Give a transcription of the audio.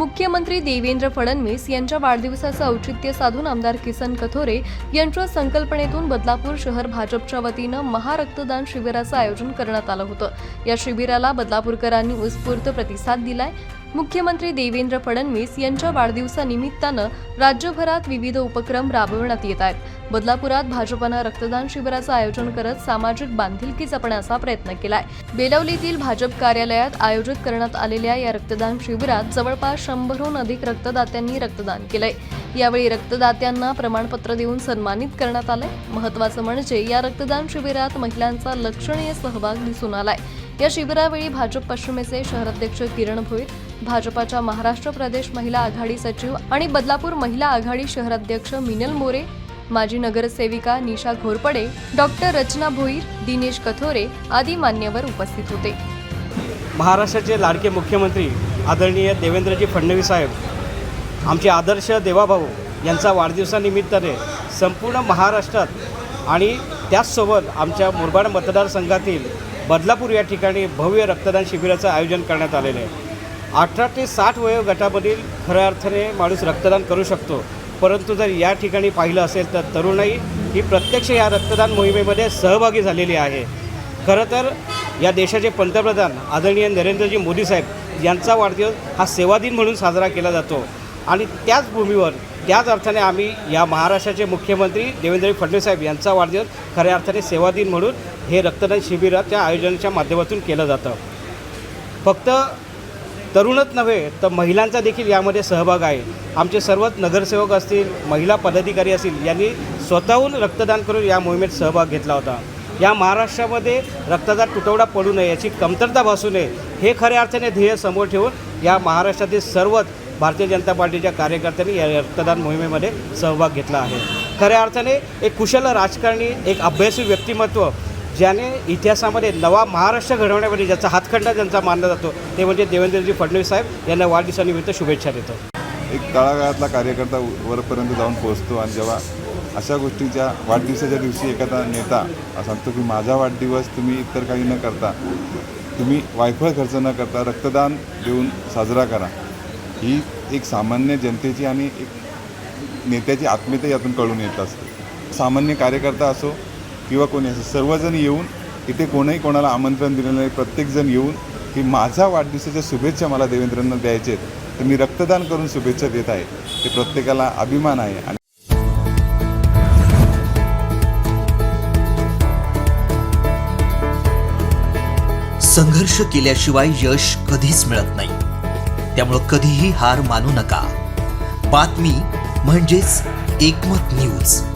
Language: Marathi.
मुख्यमंत्री देवेंद्र फडणवीस यांच्या वाढदिवसाचं औचित्य साधून आमदार किसन कथोरे यांच्या संकल्पनेतून बदलापूर शहर भाजपच्या वतीनं महारक्तदान शिबिराचं आयोजन करण्यात आलं होतं. या शिबिराला बदलापूरकरांनी उत्स्फूर्त प्रतिसाद दिलाय. मुख्यमंत्री देवेंद्र फडणवीस यांच्या वाढदिवसानिमित्तानं राज्यभरात विविध उपक्रम राबवण्यात येत आहेत. बदलापुरात भाजपनं रक्तदान शिबिराचं आयोजन करत सामाजिक बांधिलकी जपण्याचा प्रयत्न केलाय. बेलवलीतील भाजप कार्यालयात आयोजित करण्यात आलेल्या या रक्तदान शिबिरात जवळपास शंभरहून अधिक रक्तदात्यांनी रक्तदान केलंय. यावेळी रक्तदात्यांना प्रमाणपत्र देऊन सन्मानित करण्यात आलंय. महत्वाचं म्हणजे या रक्तदान शिबिरात महिलांचा लक्षणीय सहभाग दिसून आलाय. या शिबिरावेळी भाजप पश्चिमेचे शहराध्यक्ष किरण भोईर भाजपाच्या महाराष्ट्र प्रदेश महिला आघाडी सचिव आणि बदलापूर महिला आघाडी शहराध्यक्ष मिनल मोरे माजी नगरसेविका निशा घोरपडे डॉक्टर रचना भोईर दिनेश कथोरे आदी मान्यवर उपस्थित होते. महाराष्ट्राचे लाडके मुख्यमंत्री आदरणीय देवेंद्रजी फडणवीस साहेब आमचे आदर्श देवाभाऊ यांचा वाढदिवसानिमित्ताने संपूर्ण महाराष्ट्रात आणि त्याचसोबत आमच्या मुरबाड मतदारसंघातील बदलापूर या ठिकाणी भव्य रक्तदान शिबिराचं आयोजन करण्यात आलेलं आहे. अठरा ते साठ वयोगटामधील खऱ्या अर्थाने माणूस रक्तदान करू शकतो. परंतु जर या ठिकाणी पाहिलं असेल तर तरुणाई ही प्रत्यक्ष या रक्तदान मोहिमेमध्ये सहभागी झालेली आहे. खरं तर या देशाचे पंतप्रधान आदरणीय नरेंद्रजी मोदी साहेब यांचा वाढदिवस हा सेवा दिन म्हणून साजरा केला जातो. आणि त्याच भूमीवर त्याच अर्थाने आम्ही या महाराष्ट्राचे मुख्यमंत्री देवेंद्र फडणवीस साहेब यांचा वाढदिवस खऱ्या अर्थाने सेवा दिन म्हणून हे रक्तदान शिबिराच्या आयोजनाच्या माध्यमातून केलं जातं. फक्त तरुणच नव्हे तर महिलांचा देखील यामध्ये सहभाग आहे. आमचे सर्वच नगरसेवक असतील महिला पदाधिकारी असतील यांनी स्वतःहून रक्तदान करून या मोहिमेत सहभाग घेतला होता. या महाराष्ट्रामध्ये रक्ताचा तुटवडा पडू नये याची कमतरता भासू नये हे खऱ्या अर्थाने ध्येय समोर ठेवून या महाराष्ट्रातील सर्वच भारतीय जनता पार्टीच्या कार्यकर्त्यांनी या रक्तदान मोहिमेमध्ये सहभाग घेतला आहे. खऱ्या अर्थाने एक कुशल राजकारणी एक अभ्यासी व्यक्तिमत्व ज्याने इतिहासामध्ये नवा महाराष्ट्र घडवण्यामध्ये ज्याचा हातखंडा ज्यांचा मानला जातो ते म्हणजे देवेंद्रजी फडणवीस साहेब. यांना वाढदिवसानिमित्त शुभेच्छा देतो. एक तळागाळातला कार्यकर्ता वरपर्यंत जाऊन पोहोचतो आणि जेव्हा अशा गोष्टीच्या वाढदिवसाच्या दिवशी एखादा नेता सांगतो की माझा वाढदिवस तुम्ही इतर काही न करता तुम्ही वायफळ खर्च न करता रक्तदान देऊन साजरा करा. ही एक सामान्य जनतेची आणि एक नेत्याची आत्मीयता यातून कळून येत असते. सामान्य कार्यकर्ता असो किंवा कोणी असो सर्वजण येऊन इथे कोणीही कोणाला आमंत्रण दिलेलं नाही प्रत्येकजण येऊन की माझ्या वाढदिवसाच्या शुभेच्छा मला देवेंद्रांना द्यायचे तर मी रक्तदान करून शुभेच्छा देत आहे. ते प्रत्येकाला अभिमान आहे आणि संघर्ष केल्याशिवाय यश कधीच मिळत नाही. त्यामुळं कधीही हार मानू नका. बातमी म्हणजेच एकमत न्यूज.